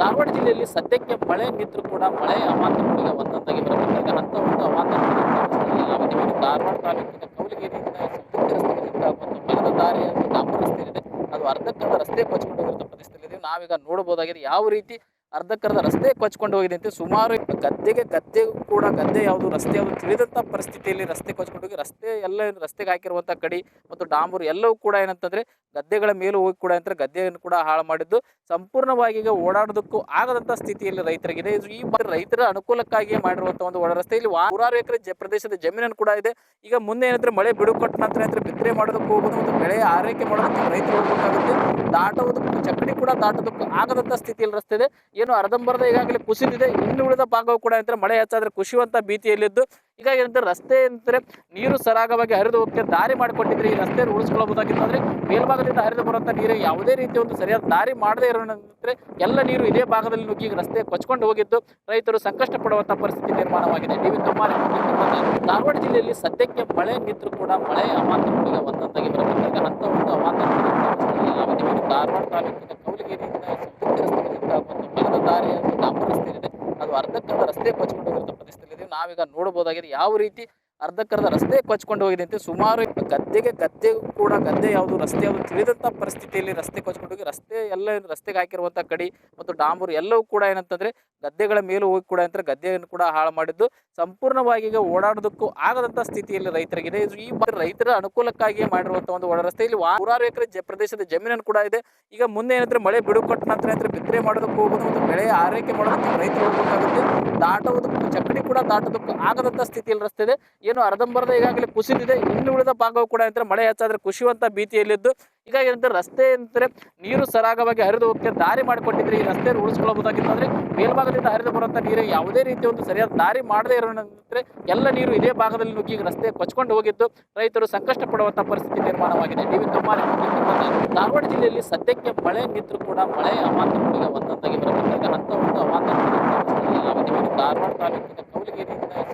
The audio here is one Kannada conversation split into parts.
ಧಾರವಾಡ ಜಿಲ್ಲೆಯಲ್ಲಿ ಸದ್ಯಕ್ಕೆ ಮಳೆ ನಿಂತರೂ ಕೂಡ ಮಳೆ ಅವಾಂತರಗಳಿಗೆ ಒಂದೊಂದಾಗಿ ಬರಬೇಕಾದ ಅಂತ ಒಂದು ಅವಾಂತರಗಳು ಧಾರವಾಡ ತಾಲೂಕಿನ ಕೌಲಗಿರಿಯಿಂದ ರಸ್ತೆಯಿಂದ ಒಂದು ಮರದ ಅಂತ ಡಾಂಬರ್ ರಸ್ತೆ ಇದೆ ಅದು ಅರ್ಧಕ್ಕರ್ಧ ರಸ್ತೆ ಕೊಚ್ಕೊಂಡು ಹೋಗಿರೋ ಪರಿಸ್ಥಿತಿಯಲ್ಲಿ ನಾವೀಗ ನೋಡಬಹುದಾಗಿದೆ ಯಾವ ರೀತಿ ಅರ್ಧಕ್ಕರ್ಧ ರಸ್ತೆ ಕೊಚ್ಕೊಂಡು ಹೋಗಿದೆ ಅಂತ ಸುಮಾರು ಗದ್ದೆಗೆ ಗದ್ದೆ ಕೂಡ ಗದ್ದೆ ಯಾವುದು ರಸ್ತೆ ಯಾವುದು ತಿಳಿದಂಥ ಪರಿಸ್ಥಿತಿಯಲ್ಲಿ ರಸ್ತೆ ಕೊಚ್ಕೊಂಡು ಹೋಗಿ ರಸ್ತೆ ಎಲ್ಲ ರಸ್ತೆಗೆ ಹಾಕಿರುವಂಥ ಕಡಿ ಮತ್ತು ಡಾಂಬರು ಎಲ್ಲವೂ ಕೂಡ ಏನಂತಂದ್ರೆ ಗದ್ದೆಗಳ ಮೇಲೂ ಹೋಗಿ ಕೂಡ ಏನಂತಾರೆ ಗದ್ದೆಯನ್ನು ಕೂಡ ಹಾಳು ಮಾಡಿದ್ದು. ಸಂಪೂರ್ಣವಾಗಿ ಈಗ ಓಡಾಡೋದಕ್ಕೂ ಆಗದಂಥ ಸ್ಥಿತಿಯಲ್ಲಿ ರೈತರಿಗಿದೆ. ಇದು ಈ ರೈತರ ಅನುಕೂಲಕ್ಕಾಗಿ ಮಾಡಿರುವಂಥ ಒಂದು ಒಳ ರಸ್ತೆ ಇಲ್ಲಿ ನೂರಾರು ಎಕರೆ ಜ ಪ್ರದೇಶದ ಜಮೀನನ್ನು ಕೂಡ ಇದೆ. ಈಗ ಮುಂದೆ ಏನಂದ್ರೆ ಮಳೆ ಬಿಡುಕೊಟ್ಟ ನಂತರ ಏನಂದ್ರೆ ಬಿತ್ತನೆ ಮಾಡೋದಕ್ಕೆ ಹೋಗೋದು ಮತ್ತು ಬೆಳೆ ಆರೈಕೆ ಮಾಡೋದಕ್ಕೆ ರೈತರು ಹೋಗಬೇಕಾಗುತ್ತೆ. ದಾಟೋದಕ್ಕೂ ಚಕ್ಕಡಿ ಕೂಡ ದಾಟೋದಕ್ಕೂ ಆಗದಂಥ ಸ್ಥಿತಿಯಲ್ಲಿ ರಸ್ತೆ ಇದೆ. ಏನು ಅರ್ಧಂಬರ್ಧ ಈಗಾಗಲೇ ಕುಸಿದಿದೆ. ಇನ್ನು ಉಳಿದ ಭಾಗವು ಕೂಡ ಏನಂದ್ರೆ ಮಳೆ ಹೆಚ್ಚಾದ್ರೆ ಕುಸಿಯುವಂತ ಭೀತಿಯಲ್ಲಿದ್ದು. ಈಗ ಏನಂದ್ರೆ ರಸ್ತೆ ಅಂದ್ರೆ ನೀರು ಸರಾಗವಾಗಿ ಹರಿದು ಹೋಗಕ್ಕೆ ದಾರಿ ಮಾಡಿಕೊಟ್ಟಿದ್ರೆ ಈ ರಸ್ತೆಯನ್ನು ಉಳಿಸ್ಕೊಳ್ಬಹುದಾಗಿತ್ತು. ಅಂದ್ರೆ ಮೇಲ್ಭಾಗದಿಂದ ಹರಿದು ಬರುವಂತ ನೀರು ಯಾವುದೇ ರೀತಿಯ ಒಂದು ಸರಿಯಾದ ದಾರಿ ಮಾಡದೇ ಇರೋಣಂದ್ರೆ ಎಲ್ಲ ನೀರು ಇದೇ ಭಾಗದಲ್ಲಿ ನುಗ್ಗಿ ರಸ್ತೆ ಕೊಚ್ಕೊಂಡು ಹೋಗಿದ್ದು. ರೈತರು ಸಂಕಷ್ಟ ಪಡುವಂತ ಪರಿಸ್ಥಿತಿ ನಿರ್ಮಾಣವಾಗಿದೆ. ಡಿ ವಿ ಕಮಾರ್ ಧಾರವಾಡ ಜಿಲ್ಲೆಯಲ್ಲಿ ಸದ್ಯಕ್ಕೆ ಮಳೆ ನಿಂತರೂ ಕೂಡ ಮಳೆ ಅವಾಂತರಗಳಿಗೆ ಒಂದೊಂದಾಗಿ ಬರಬೇಕಾದ ಅಂತ ಒಂದು ಅವಾಂತರ ಧಾರವಾಡ ತಾಲೂಕಿನ ಕೌಲಗಿರಿಯಿಂದ ಸಮುದ್ರ ರಸ್ತೆಯಿಂದ ಒಂದು ಮಲದ ದಾರಿ ಒಂದು ಡಾಂಬರ್ ರಸ್ತೆ ಅದು ಅರ್ಧಕ್ಕರ್ಧ ರಸ್ತೆ ಕೊಚ್ಕೊಂಡು ಹೋಗಿರೋ ಪರಿಸ್ಥಿತಿಯಲ್ಲಿ ನಾವೀಗ ನೋಡಬಹುದಾಗಿದೆ. ಯಾವ ರೀತಿ ಅರ್ಧಕ್ಕರ್ಧ ರಸ್ತೆ ಕೊಚ್ಕೊಂಡು ಹೋಗಿದೆ ಸುಮಾರು ಗದ್ದೆಗೆ ಗದ್ದೆ ಕೂಡ, ಗದ್ದೆ ಯಾವುದು, ರಸ್ತೆ ಯಾವುದು ತಿಳಿದಂಥ ಪರಿಸ್ಥಿತಿಯಲ್ಲಿ ರಸ್ತೆ ಕೊಚ್ಕೊಂಡು ಹೋಗಿ, ರಸ್ತೆ ಎಲ್ಲ ರಸ್ತೆಗೆ ಹಾಕಿರುವಂಥ ಕಡಿ ಮತ್ತು ಡಾಂಬರು ಎಲ್ಲವೂ ಕೂಡ ಏನಂತಂದ್ರೆ ಗದ್ದೆಗಳ ಮೇಲೂ ಹೋಗಿ ಕೂಡ ಏನಂತಾರೆ ಗದ್ದೆಯನ್ನು ಕೂಡ ಹಾಳು ಮಾಡಿದ್ದು. ಸಂಪೂರ್ಣವಾಗಿ ಈಗ ಓಡಾಡೋದಕ್ಕೂ ಆಗದಂಥ ಸ್ಥಿತಿಯಲ್ಲಿ ರೈತರಿಗಿದೆ. ಇದು ಈ ಬಾರಿ ರೈತರ ಅನುಕೂಲಕ್ಕಾಗಿ ಮಾಡಿರುವಂಥ ಒಂದು ಒಳ ರಸ್ತೆ ಇಲ್ಲಿ ನೂರಾರು ಎಕರೆ ಪ್ರದೇಶದ ಜಮೀನನ್ನು ಕೂಡ ಇದೆ. ಈಗ ಮುಂದೆ ಏನಂದ್ರೆ ಮಳೆ ಬಿಡುಕೊಟ್ಟ ನಂತರ ಏನಂದ್ರೆ ಬಿತ್ತನೆ ಮಾಡೋದಕ್ಕೆ ಹೋಗೋದು ಮತ್ತು ಬೆಳೆ ಆರೈಕೆ ಮಾಡೋದಕ್ಕೆ ರೈತರು ಹೋಗಬೇಕಾಗುತ್ತೆ. ದಾಟೋದಕ್ಕೂ, ಚಕ್ಕಡಿ ಕೂಡ ದಾಟೋದಕ್ಕೂ ಆಗದಂಥ ಸ್ಥಿತಿಯಲ್ಲಿ ರಸ್ತೆ ಇದೆ. ಏನು ಅರ್ಧಂಬರ್ಧ ಈಗಾಗಲೇ ಕುಸಿದಿದೆ, ಇನ್ನು ಉಳಿದ ಭಾಗವು ಕೂಡ ಏನಂದ್ರೆ ಮಳೆ ಹೆಚ್ಚಾದ್ರೆ ಕುಸಿಯುವಂಥ ಭೀತಿಯಲ್ಲಿದ್ದು, ಹೀಗಾಗಿ ಏನಂದ್ರೆ ರಸ್ತೆ ಏನಂದ್ರೆ ನೀರು ಸರಾಗವಾಗಿ ಹರಿದು ಹೋಗಕ್ಕೆ ದಾರಿ ಮಾಡಿಕೊಟ್ಟಿದ್ರೆ ಈ ರಸ್ತೆಯನ್ನು ಉಳಿಸ್ಕೊಳ್ಬಹುದಾಗಿತ್ತು ಅಂದ್ರೆ ಮೇಲ್ಭಾಗದಿಂದ ಹರಿದು ಬರುವಂಥ ನೀರು ಯಾವುದೇ ರೀತಿಯ ಒಂದು ಸರಿಯಾದ ದಾರಿ ಮಾಡದೇ ಇರೋಣಂದ್ರೆ ಎಲ್ಲ ನೀರು ಇದೇ ಭಾಗದಲ್ಲಿ ನುಗ್ಗಿ ರಸ್ತೆ ಕೊಚ್ಕೊಂಡು ಹೋಗಿದ್ದು, ರೈತರು ಸಂಕಷ್ಟ ಪಡುವಂಥ ಪರಿಸ್ಥಿತಿ ನಿರ್ಮಾಣವಾಗಿದೆ. ಡಿ ವಿ ಕಮಾರ್ ಧಾರವಾಡ ಜಿಲ್ಲೆಯಲ್ಲಿ ಸದ್ಯಕ್ಕೆ ಮಳೆ ನಿಂತರೂ ಕೂಡ ಮಳೆ ಅವಾಂತರಗಳಿಗೆ ಬರಬೇಕಾಗ ಅಂತ ಒಂದು ಅವಾಂತರಗಳು ಧಾರವಾಡ ತಾಲೂಕಿನ ಕೌಲಗಿರಿಯಿಂದ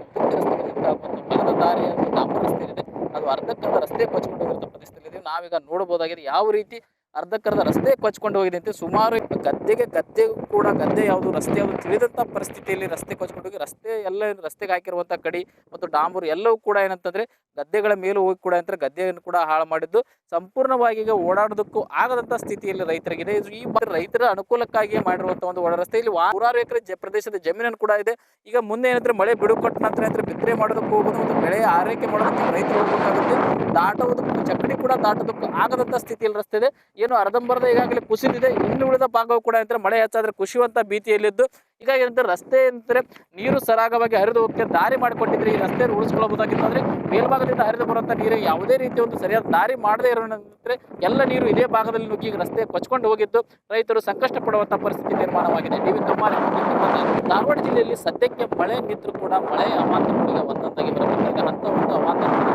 ಮಲದ ದಾರಿ ಡಾಂಬರ್ ರಸ್ತೆ ಅದು ಅರ್ಧಕ್ಕರ್ಧ ರಸ್ತೆ ಕೊಚ್ಕೊಂಡು ಹೋಗಿರೋ ಪರಿಸ್ಥಿತಿಯಲ್ಲಿ ನಾವೀಗ ನೋಡಬಹುದಾಗಿದೆ ಯಾವ ರೀತಿ ಅರ್ಧಕ್ಕರ್ಧ ರಸ್ತೆ ಕೊಚ್ಕೊಂಡು ಹೋಗಿದೆ ಅಂತ ಸುಮಾರು ಗದ್ದೆಗೆ ಗದ್ದೆ ಕೂಡ, ಗದ್ದೆ ಯಾವುದು, ರಸ್ತೆ ಯಾವುದು ತಿಳಿದಂಥ ಪರಿಸ್ಥಿತಿಯಲ್ಲಿ ರಸ್ತೆ ಕೊಚ್ಕೊಂಡು ಹೋಗಿ, ರಸ್ತೆ ಎಲ್ಲ ರಸ್ತೆಗೆ ಹಾಕಿರುವಂಥ ಕಡಿ ಮತ್ತು ಡಾಂಬರು ಎಲ್ಲವೂ ಕೂಡ ಏನಂತಂದ್ರೆ ಗದ್ದೆಗಳ ಮೇಲೂ ಹೋಗಿ ಕೂಡ ಅಂತ ಗದ್ದೆಯನ್ನು ಕೂಡ ಹಾಳು ಮಾಡಿದ್ದು. ಸಂಪೂರ್ಣವಾಗಿ ಈಗ ಓಡಾಡೋದಕ್ಕೂ ಆಗದಂಥ ಸ್ಥಿತಿಯಲ್ಲಿ ರೈತರಿಗಿದೆ. ಇದು ಈ ರೈತರ ಅನುಕೂಲಕ್ಕಾಗಿ ಮಾಡಿರುವಂಥ ಒಂದು ಒಳ ರಸ್ತೆ ಇಲ್ಲಿ ನೂರಾರು ಎಕರೆ ಪ್ರದೇಶದ ಜಮೀನನ್ನು ಕೂಡ ಇದೆ. ಈಗ ಮುಂದೆ ಏನಂದ್ರೆ ಮಳೆ ಬಿಡುಕೊಟ್ಟ ನಂತರ ಏನಂದ್ರೆ ಬಿತ್ತನೆ ಮಾಡೋದಕ್ಕೆ ಹೋಗೋದು ಮತ್ತು ಬೆಳೆ ಆರೈಕೆ ಮಾಡೋದಕ್ಕೆ ರೈತರು ಹೋಗಬೇಕಾಗುತ್ತೆ. ದಾಟೋದಕ್ಕೂ ಚಕ್ಕಡಿ ಕೂಡ ದಾಟೋದಕ್ಕೂ ಆಗದಂಥ ಸ್ಥಿತಿಯಲ್ಲಿ ರಸ್ತೆ ಇದೆ. ಏನು ಅರ್ಧಂಬರ್ಧ ಈಗಾಗಲೇ ಕುಸಿದಿದೆ. ಇನ್ನು ಉಳಿದ ಭಾಗವು ಕೂಡ ಏನಂದ್ರೆ ಮಳೆ ಹೆಚ್ಚಾದ್ರೆ ಕುಸಿಯುವಂಥ ಭೀತಿಯಲ್ಲಿದ್ದು. ಹೀಗಾಗಿ ಏನಂದ್ರೆ ರಸ್ತೆ ಏನಂದ್ರೆ ನೀರು ಸರಾಗವಾಗಿ ಹರಿದು ಹೋಗಕ್ಕೆ ದಾರಿ ಮಾಡಿಕೊಟ್ಟಿದ್ರೆ ಈ ರಸ್ತೆಯನ್ನು ಉಳಿಸ್ಕೊಳ್ಬಹುದಾಗಿತ್ತು ಅಂದ್ರೆ ಮೇಲ್ಭಾಗದಿಂದ ಹರಿದು ಬರುವಂಥ ನೀರು ಯಾವುದೇ ರೀತಿಯ ಒಂದು ಸರಿಯಾದ ದಾರಿ ಮಾಡದೇ ಇರೋಣಂದ್ರೆ ಎಲ್ಲ ನೀರು ಇದೇ ಭಾಗದಲ್ಲಿ ನುಗ್ಗಿ ರಸ್ತೆ ಕೊಚ್ಕೊಂಡು ಹೋಗಿದ್ದು. ರೈತರು ಸಂಕಷ್ಟ ಪಡುವಂಥ ಪರಿಸ್ಥಿತಿ ನಿರ್ಮಾಣವಾಗಿದೆ. ಡಿ ವಿ ಕಮಾರ್ ಧಾರವಾಡ ಜಿಲ್ಲೆಯಲ್ಲಿ ಸದ್ಯಕ್ಕೆ ಮಳೆ ನಿಂತರೂ ಕೂಡ ಮಳೆ ಅವಾಂತರಗಳಿಗೆ ಒಂದೊಂದಾಗಿ ಬರಬೇಕಾಗ ಅಂತ ಒಂದು ಅವಾಂತರಗಳು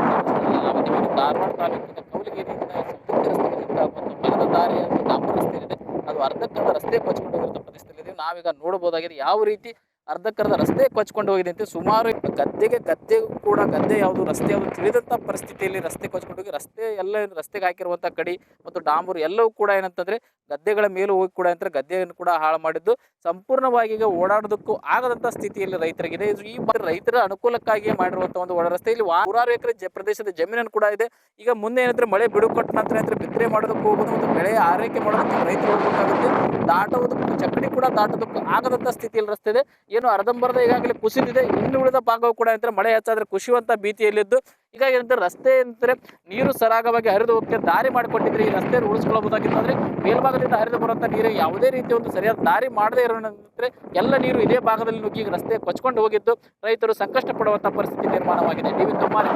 ಧಾರವಾಡ ತಾಲೂಕಿನ ಕೌಲಗಿರಿಯಿಂದ ಸಮುದ್ರ ರಸ್ತೆಯಿಂದ ಒಂದು ಮಲದ ದಾರಿ ಒಂದು ಡಾಂಬರ್ ರಸ್ತೆ ಇದೆ ಅದು ಅರ್ಧಕ್ಕರ್ಧ ರಸ್ತೆ ಕೊಚ್ಕೊಂಡು ಹೋಗಿರೋ ಪರಿಸ್ಥಿತಿಯಲ್ಲಿ ನಾವೀಗ ನೋಡಬಹುದಾಗಿದೆ. ಯಾವ ರೀತಿ ಅರ್ಧಕ್ಕರ್ಧ ರಸ್ತೆ ಕೊಚ್ಕೊಂಡು ಹೋಗಿದೆ ಅಂತ ಸುಮಾರು ಗದ್ದೆಗೆ ಗದ್ದೆ ಕೂಡ, ಗದ್ದೆ ಯಾವುದು, ರಸ್ತೆ ಯಾವುದು ತಿಳಿದಂಥ ಪರಿಸ್ಥಿತಿಯಲ್ಲಿ ರಸ್ತೆ ಕೊಚ್ಕೊಂಡು ಹೋಗಿ, ರಸ್ತೆ ಎಲ್ಲ ರಸ್ತೆಗೆ ಹಾಕಿರುವಂಥ ಕಡಿ ಮತ್ತು ಡಾಂಬರು ಎಲ್ಲವೂ ಕೂಡ ಏನಂತಂದ್ರೆ ಗದ್ದೆಗಳ ಮೇಲೂ ಹೋಗಿ ಕೂಡ ಅಂತ ಗದ್ದೆಯನ್ನು ಕೂಡ ಹಾಳು ಮಾಡಿದ್ದು. ಸಂಪೂರ್ಣವಾಗಿ ಈಗ ಓಡಾಡೋದಕ್ಕೂ ಆಗದಂಥ ಸ್ಥಿತಿಯಲ್ಲಿ ರೈತರಿಗಿದೆ. ಇದು ಈ ರೈತರ ಅನುಕೂಲಕ್ಕಾಗಿ ಮಾಡಿರುವಂಥ ಒಂದು ಒಳ ರಸ್ತೆ ಇಲ್ಲಿ ನೂರಾರು ಎಕರೆ ಜ ಪ್ರದೇಶದ ಜಮೀನನ್ನು ಕೂಡ ಇದೆ. ಈಗ ಮುಂದೆ ಏನಂದ್ರೆ ಮಳೆ ಬಿಡು ಕೊಟ್ಟ ನಂತರ ಏನಂದ್ರೆ ಬಿತ್ತನೆ ಮಾಡೋದಕ್ಕೆ ಹೋಗೋದು ಒಂದು ಬೆಳೆ ಆರೈಕೆ ಮಾಡೋದಕ್ಕೆ ರೈತರು ಹೋಗಬೇಕಾಗುತ್ತೆ. ದಾಟೋದಕ್ಕೂ ಚಕ್ಕಡಿ ಕೂಡ ದಾಟೋದಕ್ಕೂ ಆಗದಂಥ ಸ್ಥಿತಿಯಲ್ಲಿ ರಸ್ತೆ ಇದೆ. ಏನು ಅರ್ಧಂಬರ್ಧ ಈಗಾಗಲೇ ಕುಸಿದಿದೆ. ಇನ್ನು ಉಳಿದ ಭಾಗವು ಕೂಡ ಏನಂದ್ರೆ ಮಳೆ ಹೆಚ್ಚಾದ್ರೆ ಕುಸಿಯುವಂಥ ಭೀತಿಯಲ್ಲಿದ್ದು. ಈಗ ಏನಂದ್ರೆ ರಸ್ತೆ ಏನಂದ್ರೆ ನೀರು ಸರಾಗವಾಗಿ ಹರಿದು ಹೋಗಕ್ಕೆ ದಾರಿ ಮಾಡಿಕೊಟ್ಟಿದ್ರೆ ಈ ರಸ್ತೆಯನ್ನು ಉಳಿಸ್ಕೊಳ್ಬಹುದಾಗಿತ್ತು. ಅಂದ್ರೆ ಮೇಲ್ಭಾಗದಿಂದ ಹರಿದು ಬರುವಂಥ ನೀರು ಯಾವುದೇ ರೀತಿಯ ಒಂದು ಸರಿಯಾದ ದಾರಿ ಮಾಡದೇ ಇರೋಣಂದ್ರೆ ಎಲ್ಲ ನೀರು ಇದೇ ಭಾಗದಲ್ಲಿ ನುಗ್ಗಿ ರಸ್ತೆ ಕೊಚ್ಕೊಂಡು ಹೋಗಿದ್ದು. ರೈತರು ಸಂಕಷ್ಟ ಪಡುವಂಥ ಪರಿಸ್ಥಿತಿ ನಿರ್ಮಾಣವಾಗಿದೆ. ಡಿ ವಿ ಕಮಾರ್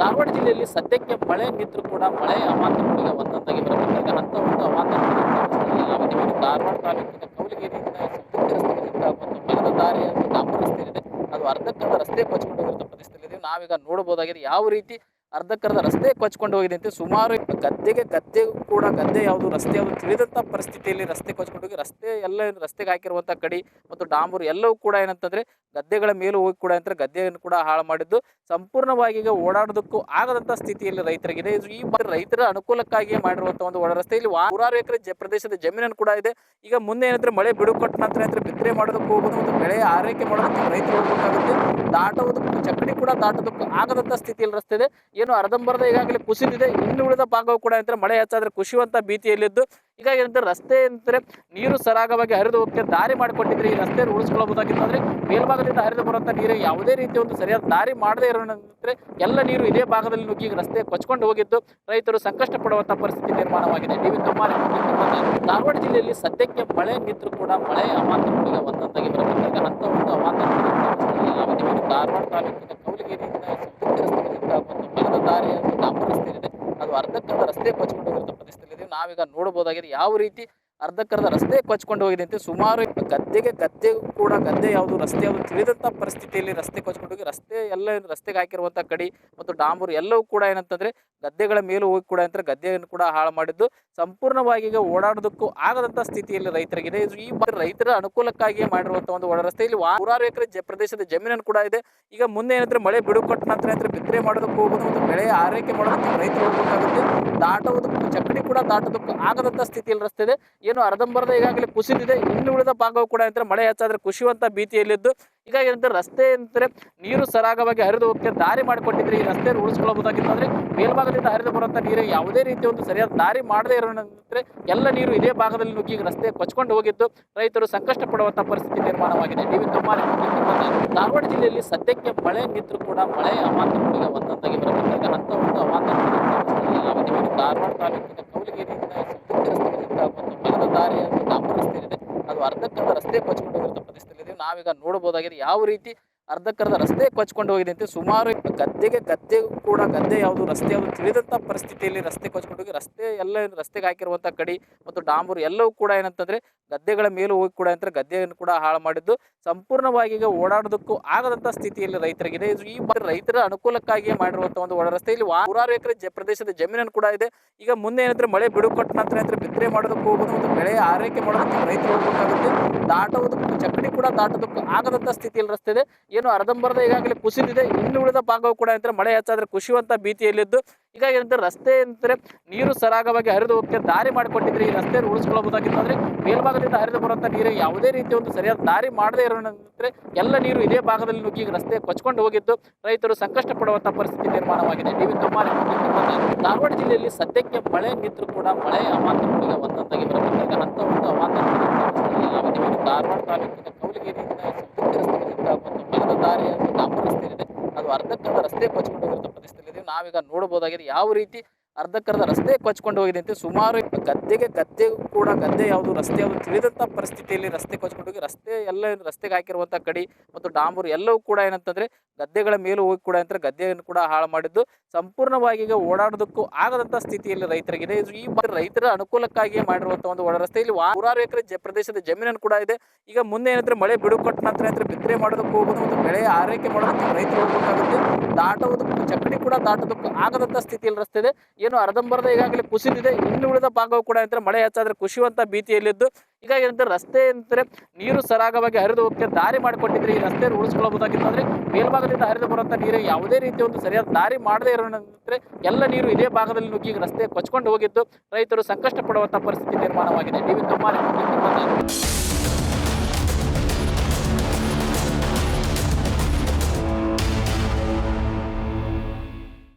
ಧಾರವಾಡ ಜಿಲ್ಲೆಯಲ್ಲಿ ಸದ್ಯಕ್ಕೆ ಮಳೆ ನಿಂತರೂ ಕೂಡ ಮಳೆ ಮಾತ್ರ ಒಂದಂತಾಗಿ ಅಂತ ಒಂದು ಅವಾಂತರಗಳು ಧಾರವಾಡ ತಾಲೂಕಿನ ಕೌಲಗಿರಿಯಿಂದ ಸಮುದ್ರ ರಸ್ತೆಯಿಂದ ಒಂದು ಮಲದ ದಾರಿ ರಸ್ತೆ ಕೊಚ್ಕೊಂಡು ಹೋಗಿರೋ ಪರಿಸ್ಥಿತಿಯಲ್ಲಿ ನಾವೀಗ ನೋಡಬಹುದಾಗಿದೆ ಯಾವ ರೀತಿ ಅರ್ಧಕ್ಕರ್ಧ ರಸ್ತೆ ಕೊಚ್ಕೊಂಡು ಹೋಗಿದೆ ಅಂತ ಸುಮಾರು ಗದ್ದೆಗೆ ಗದ್ದೆ ಕೂಡ, ಗದ್ದೆ ಯಾವುದು, ರಸ್ತೆ ಯಾವುದು ತಿಳಿದಂಥ ಪರಿಸ್ಥಿತಿಯಲ್ಲಿ ರಸ್ತೆ ಕೊಚ್ಕೊಂಡು ಹೋಗಿ, ರಸ್ತೆ ಎಲ್ಲ ರಸ್ತೆಗೆ ಹಾಕಿರುವಂಥ ಕಡಿ ಮತ್ತು ಡಾಂಬೂರು ಎಲ್ಲವೂ ಕೂಡ ಏನಂತಂದ್ರೆ ಗದ್ದೆಗಳ ಮೇಲೂ ಹೋಗಿ ಕೂಡ ಅಂತ ಗದ್ದೆಯನ್ನು ಕೂಡ ಹಾಳು ಮಾಡಿದ್ದು. ಸಂಪೂರ್ಣವಾಗಿ ಈಗ ಓಡಾಡೋದಕ್ಕೂ ಆಗದಂಥ ಸ್ಥಿತಿಯಲ್ಲಿ ರೈತರಿಗಿದೆ. ಇದು ಈ ಬಾರಿ ರೈತರ ಅನುಕೂಲಕ್ಕಾಗಿ ಮಾಡಿರುವಂಥ ಒಂದು ಒಳ ರಸ್ತೆ ಇಲ್ಲಿ ನೂರಾರು ಎಕರೆ ಜ ಪ್ರದೇಶದ ಜಮೀನನ್ನು ಕೂಡ ಇದೆ. ಈಗ ಮುಂದೆ ಏನಂದ್ರೆ ಮಳೆ ಬಿಡುಕೊಟ್ಟ ನಂತರ ಏನಂದ್ರೆ ಬಿತ್ತನೆ ಮಾಡೋದಕ್ಕೆ ಹೋಗೋದು ಮತ್ತು ಬೆಳೆ ಆರೈಕೆ ಮಾಡೋದಕ್ಕೆ ರೈತರು ಹೋಗಬೇಕಾಗುತ್ತೆ. ದಾಟೋದಕ್ಕೂ ಚಕ್ಕಡಿ ಕೂಡ ದಾಟೋದಕ್ಕೂ ಆಗದಂಥ ಸ್ಥಿತಿಯಲ್ಲಿ ರಸ್ತೆ ಇದೆ. ಏನು ಅರ್ಧಂಬರ್ಧ ಈಗಾಗಲೇ ಕುಸಿದಿದೆ, ಇನ್ನು ಉಳಿದ ಭಾಗವು ಕೂಡ ಏನಂದ್ರೆ ಮಳೆ ಹೆಚ್ಚಾದ್ರೆ ಕುಸಿಯುವಂಥ ಭೀತಿಯಲ್ಲಿದ್ದು. ಹೀಗಾಗಿ ಏನಂದ್ರೆ ರಸ್ತೆ ಏನಂದ್ರೆ ನೀರು ಸರಾಗವಾಗಿ ಹರಿದು ಹೋಗಕ್ಕೆ ದಾರಿ ಮಾಡಿಕೊಟ್ಟಿದ್ರೆ ಈ ರಸ್ತೆಯನ್ನು ಉಳಿಸ್ಕೊಳ್ಬಹುದಾಗಿತ್ತು. ಅಂದ್ರೆ ಮೇಲ್ಭಾಗದಿಂದ ಹರಿದು ಬರುವಂಥ ನೀರು ಯಾವುದೇ ರೀತಿಯ ಒಂದು ಸರಿಯಾದ ದಾರಿ ಮಾಡದೇ ಇರೋಣಂದ್ರೆ ಎಲ್ಲ ನೀರು ಇದೇ ಭಾಗದಲ್ಲಿ ನುಗ್ಗಿ ರಸ್ತೆ ಕೊಚ್ಕೊಂಡು ಹೋಗಿದ್ದು. ರೈತರು ಸಂಕಷ್ಟ ಪಡುವಂಥ ಪರಿಸ್ಥಿತಿ ನಿರ್ಮಾಣವಾಗಿದೆ. ಡಿ ವಿ ಕಮ್ಮಾರ ಧಾರವಾಡ ಜಿಲ್ಲೆಯಲ್ಲಿ ಸದ್ಯಕ್ಕೆ ಮಳೆ ನಿಂತರೂ ಕೂಡ ಮಳೆ ಅವಾಂತರಗಳಿಗೆ ಒಂದೊಂದಾಗಿ ಬರಬೇಕಾದ ಅಂತ ಒಂದು ಅವಾಂತರ ಧಾರವಾಡ ತಾಲೂಕಿನ ಕೌಲಗಿರಿಯಿಂದ ಸವದತ್ತಿ ರಸ್ತೆಗಳಿಂದ ಮತ್ತು ಬಲದ ದಾರಿ ಡಾಂಬರ್ ರಸ್ತೆ ಇದೆ ಅದು ಕೊಚ್ಕೊಂಡು ಹೋಗಿರೋ ಪರಿಸ್ಥಿತಿಯಲ್ಲಿ ನಾವೀಗ ನೋಡಬಹುದಾಗಿದೆ ಯಾವ ರೀತಿ ಅರ್ಧಕ್ಕರ್ಧ ರಸ್ತೆ ಕೊಚ್ಕೊಂಡು ಹೋಗಿದೆ ಅಂತ ಸುಮಾರು ಗದ್ದೆಗೆ ಗದ್ದೆ ಕೂಡ ಗದ್ದೆ ಯಾವುದು ರಸ್ತೆ ಯಾವುದು ತಿಳಿದಂಥ ಪರಿಸ್ಥಿತಿಯಲ್ಲಿ ರಸ್ತೆ ಕೊಚ್ಕೊಂಡು ಹೋಗಿ ರಸ್ತೆ ಎಲ್ಲ ರಸ್ತೆಗೆ ಹಾಕಿರುವಂಥ ಕಡಿ ಮತ್ತು ಡಾಂಬೂರು ಎಲ್ಲವೂ ಕೂಡ ಏನಂತಂದ್ರೆ ಗದ್ದೆಗಳ ಮೇಲೂ ಹೋಗಿ ಕೂಡ ಏನಂತಾರೆ ಗದ್ದೆಯನ್ನು ಕೂಡ ಹಾಳು ಮಾಡಿದ್ದು. ಸಂಪೂರ್ಣವಾಗಿ ಈಗ ಓಡಾಡೋದಕ್ಕೂ ಆಗದಂಥ ಸ್ಥಿತಿಯಲ್ಲಿ ರೈತರಿಗಿದೆ. ಇದು ಈ ರೈತರ ಅನುಕೂಲಕ್ಕಾಗಿ ಮಾಡಿರುವಂಥ ಒಂದು ಒಳ ರಸ್ತೆ ಇಲ್ಲಿ ನೂರಾರು ಎಕರೆ ಜ ಪ್ರದೇಶದ ಜಮೀನನ್ನು ಕೂಡ ಇದೆ. ಈಗ ಮುಂದೆ ಏನಂದ್ರೆ ಮಳೆ ಬಿಡುಕೊಟ್ಟ ನಂತರ ಏನಂದ್ರೆ ಬಿತ್ತನೆ ಮಾಡೋದಕ್ಕೆ ಹೋಗೋದು ಮತ್ತು ಬೆಳೆ ಆರೈಕೆ ಮಾಡೋದಕ್ಕೆ ರೈತರು ಹೋಗಬೇಕಾಗುತ್ತೆ. ದಾಟೋದಕ್ಕೂ ಚಕ್ಕಡಿ ಕೂಡ ದಾಟೋದಕ್ಕೂ ಆಗದಂಥ ಸ್ಥಿತಿಯಲ್ಲಿ ರಸ್ತೆ ಇದೆ. ಏನು ಅರ್ಧಂಬರ್ಧ ಈಗಾಗಲೇ ಕುಸಿದಿದೆ. ಇನ್ನು ಉಳಿದ ಭಾಗವು ಕೂಡ ಏನಂದ್ರೆ ಮಳೆ ಹೆಚ್ಚಾದ್ರೆ ಕುಸಿಯುವಂತ ಭೀತಿಯಲ್ಲಿದ್ದು. ಈಗ ಏನಂದ್ರೆ ರಸ್ತೆ ಅಂದ್ರೆ ನೀರು ಸರಾಗವಾಗಿ ಹರಿದು ಹೋಗಕ್ಕೆ ದಾರಿ ಮಾಡಿಕೊಟ್ಟಿದ್ರೆ ಈ ರಸ್ತೆಯನ್ನು ಉಳಿಸ್ಕೊಳ್ಬಹುದಾಗಿತ್ತು. ಅಂದ್ರೆ ಮೇಲ್ಭಾಗದಿಂದ ಹರಿದು ಬರುವಂತ ನೀರು ಯಾವುದೇ ರೀತಿಯ ಒಂದು ಸರಿಯಾದ ದಾರಿ ಮಾಡದೇ ಇರೋಣಂದ್ರೆ ಎಲ್ಲ ನೀರು ಇದೇ ಭಾಗದಲ್ಲಿ ನುಗ್ಗಿ ರಸ್ತೆ ಕೊಚ್ಕೊಂಡು ಹೋಗಿದ್ದು. ರೈತರು ಸಂಕಷ್ಟ ಪಡುವಂತ ಪರಿಸ್ಥಿತಿ ನಿರ್ಮಾಣವಾಗಿದೆ. ಡಿ ವಿ ಕಮ್ಮಾರ ಧಾರವಾಡ ಜಿಲ್ಲೆಯಲ್ಲಿ ಸದ್ಯಕ್ಕೆ ಮಳೆ ನಿಂತರೂ ಕೂಡ ಮಳೆ ಅವಾಂತರಗಳಿಗೆ ಒಂದೊಂದಾಗಿ ಬರಬೇಕಾದ ಹಂತ ಒಂದು ಅವಾಂತರ ಧಾರವಾಡ ತಾಲೂಕಿನ ಕೌಲಗಿರಿಯಿಂದ ಸವದತ್ತಿ ರಸ್ತೆಗಳಿಂದ ಮತ್ತು ಬಲದ ದಾರಿ ಡಾಂಬರ್ ರಸ್ತೆ ಇದೆ ಅದು ಅರ್ಧಕ್ಕರ್ಧ ರಸ್ತೆ ಕೊಚ್ಕೊಂಡು ಹೋಗಿರೋ ಪರಿಸ್ಥಿತಿಯಲ್ಲಿ ನಾವೀಗ ನೋಡಬಹುದಾಗಿದೆ ಯಾವ ರೀತಿ ಅರ್ಧಕ್ಕರ್ಧ ರಸ್ತೆ ಕೊಚ್ಕೊಂಡು ಹೋಗಿದೆ ಅಂತ ಸುಮಾರು ಗದ್ದೆಗೆ ಗದ್ದೆ ಕೂಡ, ಗದ್ದೆ ಯಾವುದು ರಸ್ತೆ ಯಾವುದು ತಿಳಿದಂಥ ಪರಿಸ್ಥಿತಿಯಲ್ಲಿ ರಸ್ತೆ ಕೊಚ್ಕೊಂಡು ಹೋಗಿ, ರಸ್ತೆ ಎಲ್ಲ ರಸ್ತೆಗೆ ಹಾಕಿರುವಂಥ ಕಡಿ ಮತ್ತು ಡಾಂಬೂರು ಎಲ್ಲವೂ ಕೂಡ ಏನಂತಂದ್ರೆ ಗದ್ದೆಗಳ ಮೇಲೂ ಹೋಗಿ ಕೂಡ ಏನಂತಾರೆ ಗದ್ದೆಯನ್ನು ಕೂಡ ಹಾಳು ಮಾಡಿದ್ದು. ಸಂಪೂರ್ಣವಾಗಿ ಈಗ ಓಡಾಡೋದಕ್ಕೂ ಆಗದಂಥ ಸ್ಥಿತಿಯಲ್ಲಿ ರೈತರಿಗಿದೆ. ಇದು ಈ ರೈತರ ಅನುಕೂಲಕ್ಕಾಗಿ ಮಾಡಿರುವಂಥ ಒಂದು ಒಳ ರಸ್ತೆ ಇಲ್ಲಿ ನೂರಾರು ಎಕರೆ ಪ್ರದೇಶದ ಜಮೀನನ್ನು ಕೂಡ ಇದೆ. ಈಗ ಮುಂದೆ ಏನಂದ್ರೆ ಮಳೆ ಬಿಡುಕೊಟ್ಟ ನಂತರ ಏನಂದ್ರೆ ಬಿತ್ತನೆ ಮಾಡೋದಕ್ಕೆ ಹೋಗೋದು ಮತ್ತು ಬೆಳೆ ಆರೈಕೆ ಮಾಡೋದಕ್ಕೆ ರೈತರು ಹೋಗಬೇಕಾಗುತ್ತೆ. ದಾಟುವುದಕ್ಕೂ ಚಕ್ಕಡಿ ಕೂಡ ದಾಟೋದಕ್ಕೂ ಆಗದಂತ ಸ್ಥಿತಿಯಲ್ಲಿ ರಸ್ತೆ ಇದೆ. ಏನು ಅರ್ಧಂಬರ್ಧ ಈಗಾಗಲೇ ಕುಸಿದಿದೆ. ಇನ್ನು ಉಳಿದ ಭಾಗವು ಕೂಡ ಏನಂದ್ರೆ ಮಳೆ ಹೆಚ್ಚಾದ್ರೆ ಕುಸಿಯುವಂತ ಭೀತಿಯಲ್ಲಿದ್ದು. ಹೀಗಾಗಿ ಏನಂದ್ರೆ ರಸ್ತೆ ನೀರು ಸರಾಗವಾಗಿ ಹರಿದು ಹೋಗಕ್ಕೆ ದಾರಿ ಮಾಡಿಕೊಟ್ಟಿದ್ರೆ ಈ ರಸ್ತೆಯನ್ನು ಉಳಿಸ್ಕೊಳ್ಬಹುದಾಗಿತ್ತು ಅಂದ್ರೆ ಮೇಲ್ಭಾಗದಿಂದ ಹರಿದು ಬರುವಂತ ನೀರು ಯಾವುದೇ ರೀತಿಯ ಒಂದು ಸರಿಯಾದ ದಾರಿ ಮಾಡದೇ ಇರೋಣಂದ್ರೆ ಎಲ್ಲ ನೀರು ಇದೇ ಭಾಗದಲ್ಲಿ ನುಗ್ಗಿ ರಸ್ತೆ ಕೊಚ್ಕೊಂಡು ಹೋಗಿದ್ದು. ರೈತರು ಸಂಕಷ್ಟ ಪಡುವಂತ ಪರಿಸ್ಥಿತಿ ನಿರ್ಮಾಣವಾಗಿದೆ. ಟಿವಿ ಕಮ್ಮಾರ ಧಾರವಾಡ ಜಿಲ್ಲೆಯಲ್ಲಿ ಸದ್ಯಕ್ಕೆ ಮಳೆ ನಿಂತರೂ ಕೂಡ ಮಳೆ ಅವಾಂತರಗಳಿಗೆ ಒಂದೊಂದಾಗಿ ಬರಬೇಕಾಗಿದೆ ಅಂತ ಒಂದು ಅವಾಂತರಗಳು ಒಂದು ಧಾರವಾಡ ತಾಲೂಕಿನ ಸಂಪೂರ್ಣ ರಸ್ತೆಗಳಿಂದ ಒಂದು ಮರದ ಡಾಂಬರ್ ರಸ್ತೆ ಅದು ಅರ್ಧಕ್ಕರ್ಧ ರಸ್ತೆ ಕೊಚ್ಕೊಂಡು ಪರಿಸ್ಥಿತಿ ಪರಿಸ್ಥಿತಿಯಲ್ಲಿ ನಾವೀಗ ನೋಡಬಹುದಾಗಿದೆ ಯಾವ ರೀತಿ ಅರ್ಧಕ್ಕರ್ಧ ರಸ್ತೆ ಕೊಚ್ಕೊಂಡು ಹೋಗಿದೆ ಅಂತ ಸುಮಾರು ಗದ್ದೆಗೆ ಗದ್ದೆ ಕೂಡ, ಗದ್ದೆ ಯಾವುದು, ರಸ್ತೆ ಯಾವುದು ತಿಳಿದಂಥ ಪರಿಸ್ಥಿತಿಯಲ್ಲಿ ರಸ್ತೆ ಕೊಚ್ಕೊಂಡು ಹೋಗಿ, ರಸ್ತೆ ಎಲ್ಲ ರಸ್ತೆಗೆ ಹಾಕಿರುವಂಥ ಕಡಿ ಮತ್ತು ಡಾಂಬೂರು ಎಲ್ಲವೂ ಕೂಡ ಏನಂತಂದ್ರೆ ಗದ್ದೆಗಳ ಮೇಲೂ ಹೋಗಿ ಕೂಡ ಅಂತ ಗದ್ದೆಯನ್ನು ಕೂಡ ಹಾಳು ಮಾಡಿದ್ದು. ಸಂಪೂರ್ಣವಾಗಿ ಈಗ ಓಡಾಡೋದಕ್ಕೂ ಆಗದಂಥ ಸ್ಥಿತಿಯಲ್ಲಿ ರೈತರಿಗಿದೆ. ಇದು ಈ ರೈತರ ಅನುಕೂಲಕ್ಕಾಗಿ ಮಾಡಿರುವಂಥ ಒಂದು ಒಳ ರಸ್ತೆ ಇಲ್ಲಿ ನೂರಾರು ಎಕರೆ ಪ್ರದೇಶದ ಜಮೀನನ್ನು ಕೂಡ ಇದೆ. ಈಗ ಮುಂದೆ ಏನಂದ್ರೆ ಮಳೆ ಬಿಡುಕೊಟ್ಟ ನಂತರ ಏನಂದ್ರೆ ಬಿತ್ತನೆ ಮಾಡೋದಕ್ಕೆ ಹೋಗೋದು ಮತ್ತು ಬೆಳೆ ಆರೈಕೆ ಮಾಡೋದಕ್ಕೆ ರೈತರು ಹೋಗಬೇಕಾಗುತ್ತೆ. ದಾಟೋದಕ್ಕೂ ಚಕ್ಕಡಿ ಕೂಡ ದಾಟೋದಕ್ಕೂ ಆಗದಂಥ ಸ್ಥಿತಿಯಲ್ಲಿ ರಸ್ತೆ ಇದೆ. ಏನು ಅರ್ಧಂಬರ್ಧ ಈಗಾಗಲೇ ಕುಸಿದಿದೆ. ಇನ್ನು ಉಳಿದ ಭಾಗವು ಕೂಡ ಏನಂದ್ರೆ ಮಳೆ ಹೆಚ್ಚಾದ್ರೆ ಕುಸಿಯುವಂಥ ಭೀತಿಯಲ್ಲಿದ್ದು. ಹೀಗಾಗಿ ಏನಂದ್ರೆ ರಸ್ತೆ ಏನಂದ್ರೆ ನೀರು ಸರಾಗವಾಗಿ ಹರಿದು ಹೋಗಕ್ಕೆ ದಾರಿ ಮಾಡಿಕೊಟ್ಟಿದ್ರೆ ಈ ರಸ್ತೆಯನ್ನು ಉಳಿಸ್ಕೊಳ್ಬಹುದಾಗಿತ್ತು ಅಂದ್ರೆ ಮೇಲ್ಭಾಗದಿಂದ ಹರಿದು ಬರುವಂಥ ನೀರು ಯಾವುದೇ ರೀತಿಯ ಒಂದು ಸರಿಯಾದ ದಾರಿ ಮಾಡದೇ ಇರೋಣಂದ್ರೆ ಎಲ್ಲ ನೀರು ಇದೇ ಭಾಗದಲ್ಲಿ ನುಗ್ಗಿ ರಸ್ತೆ ಕೊಚ್ಕೊಂಡು ಹೋಗಿದ್ದು. ರೈತರು ಸಂಕಷ್ಟ ಪಡುವಂಥ ಪರಿಸ್ಥಿತಿ ನಿರ್ಮಾಣವಾಗಿದೆ. ನೀವು ಕಮ್ಮಾರ.